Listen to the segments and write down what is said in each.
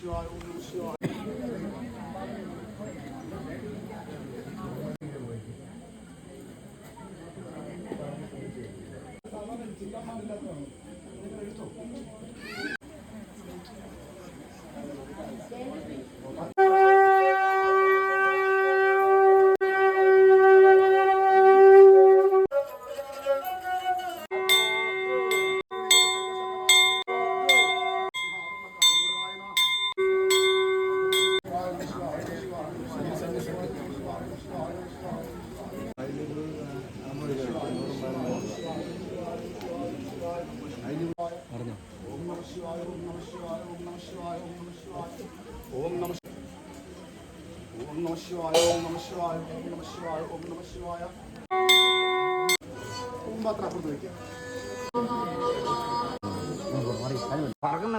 CI, all new CI. ഓം നമ ഓം നമ ശിവായ ഓം നമ ശിവായ. ഓം നമ ശിവായ. ഓം നമ ശിവായ ഓം മാത്രം അപ്പുറത്ത് വയ്ക്കാം പറക്കുന്ന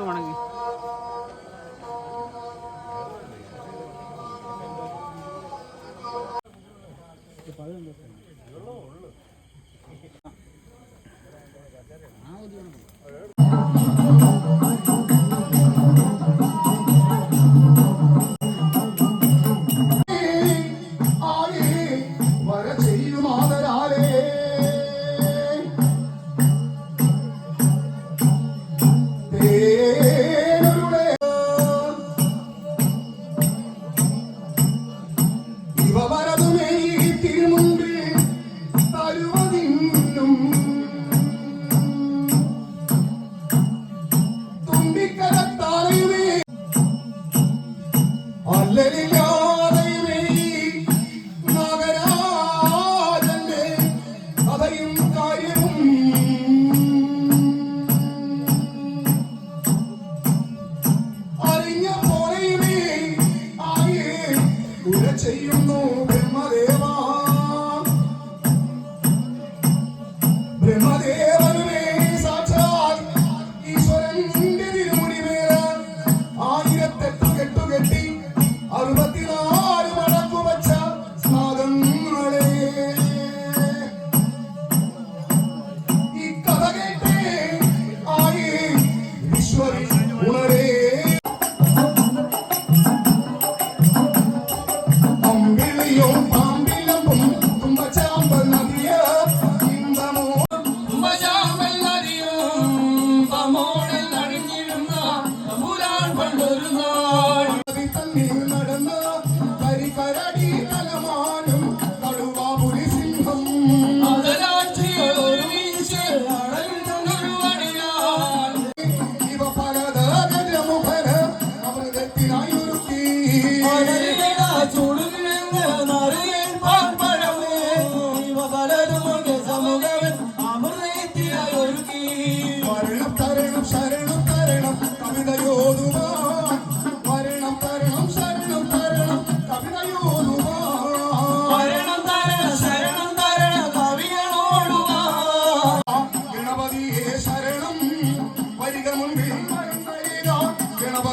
ചെയ്യുന്നു ബ്രഹ്മദേവാ. ബ്രഹ്മദേവനുമേ സാക്ഷാൽ ഈശ്വരന്റെ തിരുമുടിമേല ആയിരത്തെട്ട് കെട്ടുകെട്ടി അറുപത്തിനാല് മടക്കു വച്ച സ്നാഗങ്ങളെ ഈ കഥ ആയേ ഈശ്വരി ഉണരേ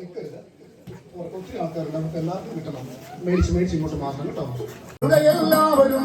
നിൽക്കരുത്. പൊലിക്കുന്നു ഒത്തിരി ആൾക്കാരുണ്ട്. നമുക്ക് എല്ലാവർക്കും കിട്ടണം. മേടിച്ച് മേടിച്ച് ഇങ്ങോട്ട് മാറണം കേട്ടോ. എല്ലാവരും